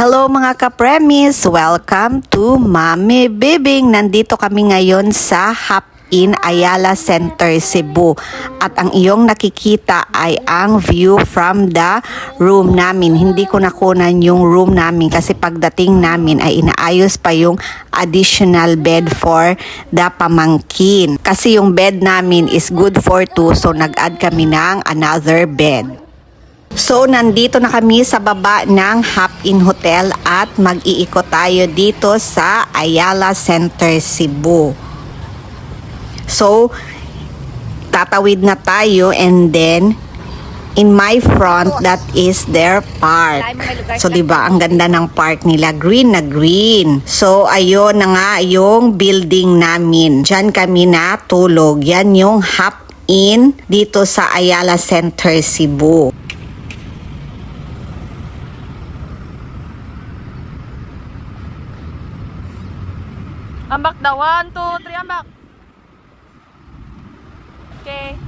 Hello mga ka-premis! Welcome to Mami Bibing! Nandito kami ngayon sa Hop in Ayala Center, Cebu. At ang iyong nakikita ay ang view from the room namin. Hindi ko nakunan yung room namin kasi pagdating namin ay inaayos pa yung additional bed for the pamangkin. Kasi yung bed namin is good for two so nag-add kami ng another bed. So, nandito na kami sa baba ng Hop In Hotel at mag-iikot tayo dito sa Ayala Center, Cebu. So, tatawid na tayo and then in my front that is their park. So 'di ba ang ganda ng park nila, green na green. So ayun na nga yung building namin. Diyan kami natulog. Yan yung Hop In dito sa Ayala Center, Cebu. Ambak daw. One, two, three, ambak. Okay.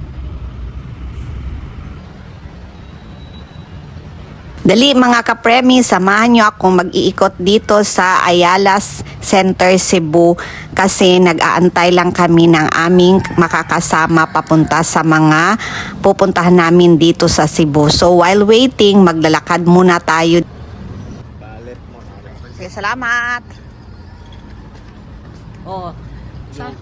Dali mga kapremi, samahan nyo akong mag-iikot dito sa Ayala Center Cebu kasi nag-aantay lang kami ng aming makakasama papunta sa mga pupuntahan namin dito sa Cebu. So while waiting, maglalakad muna tayo. Sige, salamat! Oh, sa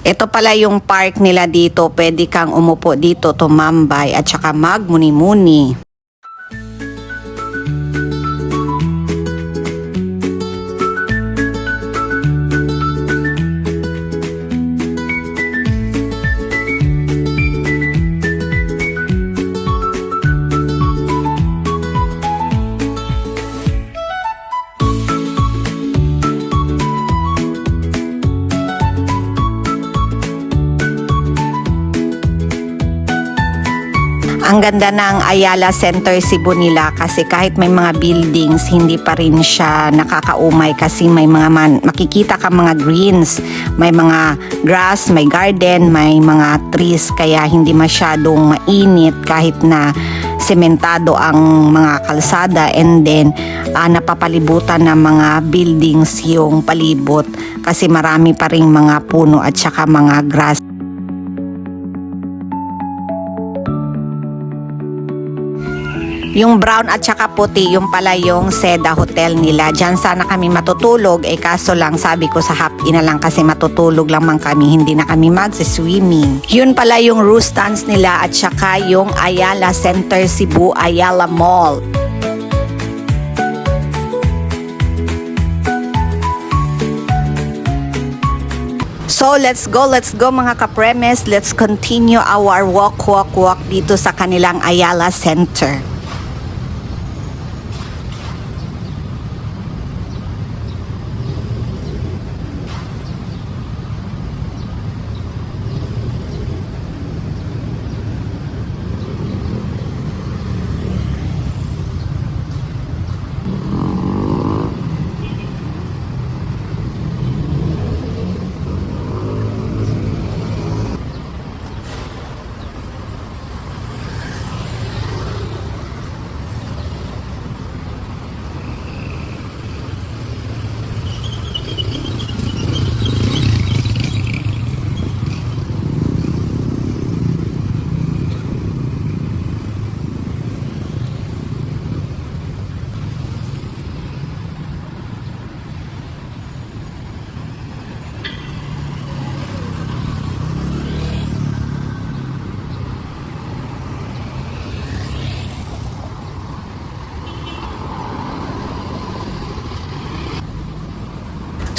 Ito pala yung park nila dito. Pwede kang umupo dito, tumambay at saka magmuni-muni. Ang ganda ng Ayala Center Cebu nila kasi kahit may mga buildings, hindi pa rin siya nakakaumay kasi may mga man, makikita ka mga greens, may mga grass, may garden, may mga trees. Kaya hindi masyadong mainit kahit na sementado ang mga kalsada. And then ah, napapalibutan ng mga buildings yung palibot kasi marami pa ring mga puno at saka mga grass Yung brown at saka puti, yung pala yung Seda Hotel nila. Diyan sana kami matutulog, eh kaso lang sabi ko sa hap na lang kasi matutulog lang man kami, hindi na kami mag-swimming. Yun pala yung Rustans nila at saka yung Ayala Center Cebu Ayala Mall. So let's go, let's go mga kapremes. Let's continue our walk, walk, walk dito sa kanilang Ayala Center.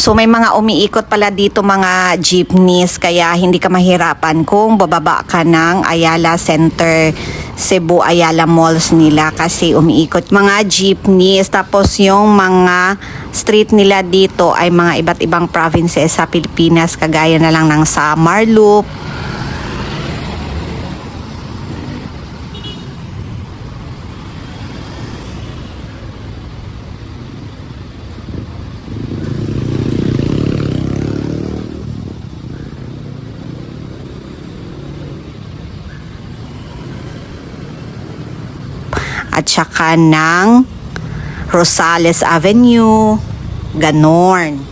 So may mga umiikot pala dito mga jeepneys kaya hindi ka mahirapan kung bababa ka ng Ayala Center Cebu Ayala Malls nila kasi umiikot mga jeepneys. Tapos yung mga street nila dito ay mga iba't ibang provinces sa Pilipinas kagaya na lang ng Samar Loop, at saka ng Rosales Avenue. Ganon.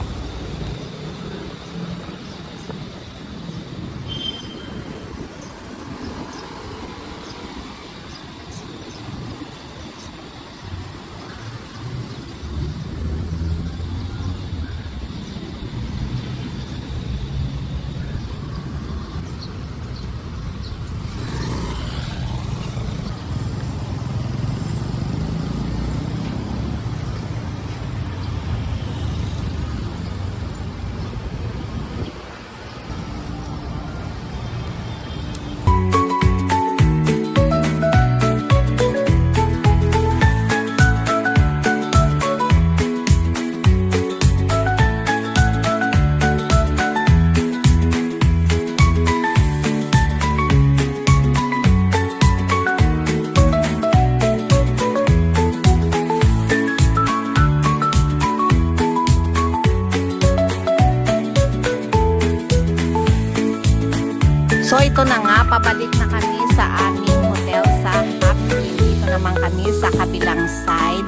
So ito na nga, pabalik na kami sa aming hotel sa Happy. Dito naman kami sa kabilang side.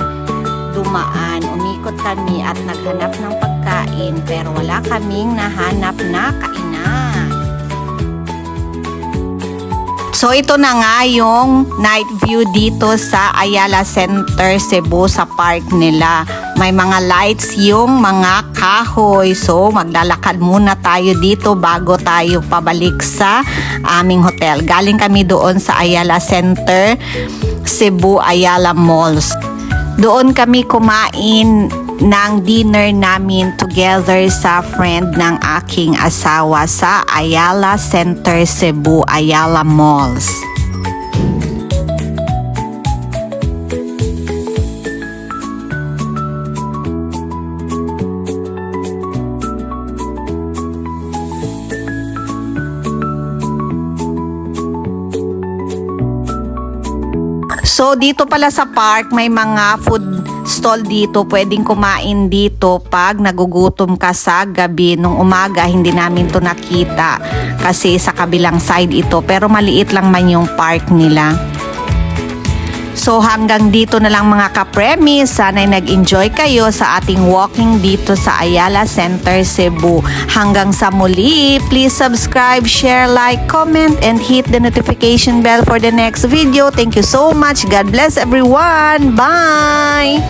Dumaan, umikot kami at naghanap ng pagkain pero wala kaming nahanap na kainan. So ito na nga yung night view dito sa Ayala Center Cebu sa park nila. May mga lights yung mga kahoy. So maglalakad muna tayo dito bago tayo pabalik sa aming hotel. Galing kami doon sa Ayala Center Cebu Ayala Malls. Doon kami kumain ng dinner namin together sa friend ng aking asawa sa Ayala Center Cebu Ayala Malls. So dito pala sa park may mga food stall dito. Pwedeng kumain dito pag nagugutom ka sa gabi. Nung umaga hindi namin to nakita kasi sa kabilang side ito. Pero maliit lang man yung park nila. So hanggang dito na lang mga kapremis. Sana'y nag-enjoy kayo sa ating walking dito sa Ayala Center, Cebu. Hanggang sa muli, please subscribe, share, like, comment, and hit the notification bell for the next video. Thank you so much. God bless everyone. Bye!